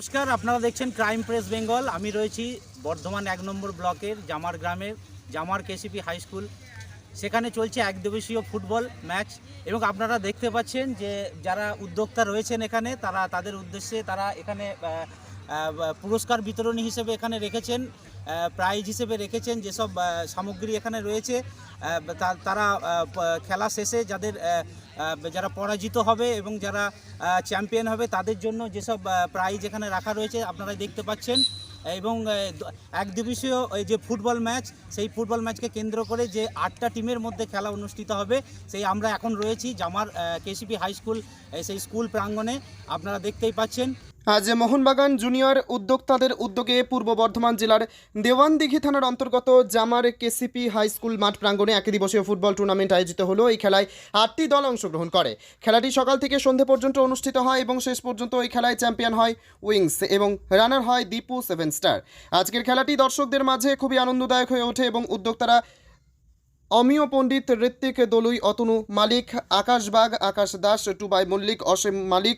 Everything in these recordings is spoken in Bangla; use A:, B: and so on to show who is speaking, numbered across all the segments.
A: নমস্কার, আপনারা দেখছেন ক্রাইম প্রেস বেঙ্গল আমি রয়েছি বর্ধমান এক নম্বর ব্লকের জামার গ্রামের জামার কেসিপি হাই স্কুল। সেখানে চলছে একদিবসীয় ফুটবল ম্যাচ এবং আপনারা দেখতে পাচ্ছেন যে যারা উদ্যোক্তা রয়েছেন এখানে, তারা তাদের উদ্দেশ্যে তারা এখানে পুরস্কার বিতরণী হিসেবে এখানে রেখেছেন। প্রাইজ হিসেবে রেখেছেন যেসব সামগ্রী এখানে রয়েছে তারা খেলা শেষে যাদের যারা পরাজিত হবে এবং যারা চ্যাম্পিয়ন হবে, তাদের জন্য যেসব প্রাইজ এখানে রাখা রয়েছে আপনারা দেখতে পাচ্ছেন। এবং এক দিবসীয় যে ফুটবল ম্যাচ সেই ফুটবল ম্যাচকে কেন্দ্র করে যে আটটা টিমের মধ্যে খেলা অনুষ্ঠিত হবে, সেই আমরা এখন রয়েছি জামার কেসিপি হাই স্কুল সেই স্কুল প্রাঙ্গণে। আপনারা দেখতেই পাচ্ছেন।
B: আজ মোহনবাগান জুনিয়র উদ্যোক্তাদের উদ্যোগে পূর্ব বর্ধমান জেলার দেওয়ানদিঘি থানার অন্তর্গত জামার কেসিপি হাই স্কুল মাঠ প্রাঙ্গণে এক দিবসীয় ফুটবল টুর্নামেন্ট আয়োজিত হলো। এই খেলায় আটটি দল অংশগ্রহণ করে। খেলাটি সকাল থেকে সন্ধে পর্যন্ত অনুষ্ঠিত হয় এবং শেষ পর্যন্ত এই খেলায় চ্যাম্পিয়ন হয় উইংস এবং রানার হয় দীপু সেভেন স্টার। আজকের খেলাটি দর্শকদের মাঝে খুবই আনন্দদায়ক হয়ে ওঠে এবং উদ্যোক্তারা অমিয় পণ্ডিত ঋত্বিক দলুই, অতনু মালিক আকাশ বাগ আকাশ দাস, টুবাই মল্লিক, অসীম মালিক,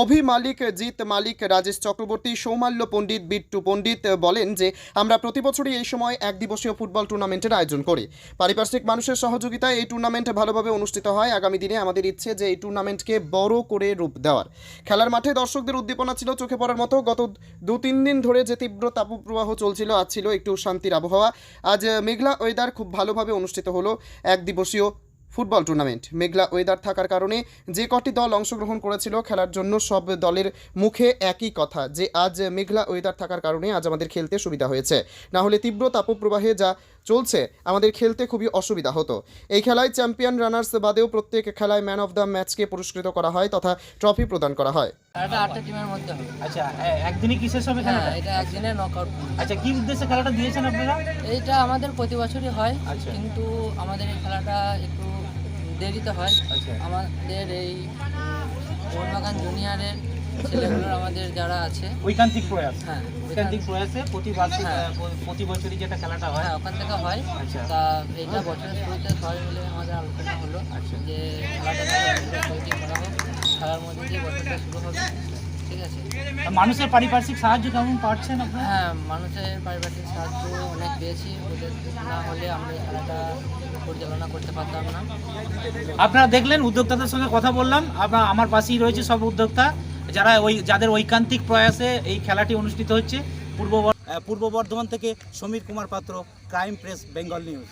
B: অভি মালিক, জিৎ মালিক, রাজেশ চক্রবর্তী, সৌমাল্য পণ্ডিত, বিট্টু পণ্ডিত বলেন যে, আমরা প্রতি বছরই এই সময় এক দিবসীয় ফুটবল টুর্নামেন্টের আয়োজন করি। পারিপার্শ্বিক মানুষের সহযোগিতায় এই টুর্নামেন্ট ভালোভাবে অনুষ্ঠিত হয়। আগামী দিনে আমাদের ইচ্ছে যে, এই টুর্নামেন্টকে বড় করে রূপ দেওয়ার। খেলার মাঠে দর্শকদের উদ্দীপনা ছিল চোখে পড়ার মতো। গত দু, তিন দিন ধরে যে তীব্র তাপপ্রবাহ চলছিল, আজ ছিল একটু শান্তির আবহাওয়া। আজ মেঘলা ওয়েদার খুব ভালোভাবে অনুষ্ঠিত হলো এক দিবসীয় ফুটবল টুর্নামেন্ট। মেঘলা ওয়েদার থাকার কারণে যে কটি দল অংশগ্রহণ করেছিল খেলার জন্য সব দলের মুখে একই কথা, যে আজ মেঘলা ওয়েদার থাকার কারণে আজ আমাদের খেলতে সুবিধা হয়েছে। না হলে তীব্র তাপপ্রবাহে যা চলছে, আমাদের খেলতে খুবই অসুবিধা হতো। এই খেলায় চ্যাম্পিয়ন রানার্স বাদেও প্রত্যেক খেলায় ম্যান অফ দ্য ম্যাচকে পুরস্কৃত করা হয় তথা ট্রফি প্রদান করা হয়।
C: খেলাটা আটটা টিমের মধ্যে হবে।
A: আচ্ছা এ- একদিনই কি শেষ হবে
C: হ্যাঁ
A: খেলাটা?
C: এটা একদিনের নকআউট
A: আচ্ছা কি উদ্দেশ্যে খেলাটা দিয়েছেন আপনারা?
C: এইটা আমাদের প্রতি বছরই হয়
A: আচ্ছা।
C: কিন্তু আমাদের এই খেলাটা একটু দেরিতে হয়।
A: আচ্ছা।
C: আমাদের এই মোহনবাগান জুনিয়রের ছেলেগুলোর আমাদের যারা আছে
A: ঐকান্তিক প্রয়াস।
C: হ্যাঁ
A: ঐকান্তিক প্রয়াসে প্রতি
C: হ্যাঁ।
A: প্রতি বছরই যেটা খেলাটা হয়।
C: হ্যাঁ ওখান থেকে হয়।
A: আচ্ছা।
C: তা এইটা বছরের শুরুতে সবাই মিলে আমাদের আলোচনা হলো। যে খেলাটা খেলার মধ্যে দিয়ে বছরটা শুরু হবে ঠিক আছে।
A: মানুষের পারিপার্শ্বিক সাহায্য কেমন পাচ্ছেন আপনারা?
C: হ্যাঁ মানুষের পারিবারিক সাহায্য অনেক পেয়েছি। ওদের না হলে আমরা এই খেলাটা পরিচালনা করতে পারতাম না।
A: আপনারা দেখলেন উদ্যোক্তাদের সঙ্গে কথা বললাম। আপনার আমার পাশেই রয়েছে সব উদ্যোক্তা। যারা ওই যাদের ঐকান্তিক প্রয়াসে এই খেলাটি অনুষ্ঠিত হচ্ছে পূর্ব পূর্ব বর্ধমান থেকে সমীর কুমার পাত্র ক্রাইম প্রেস বেঙ্গল নিউজ।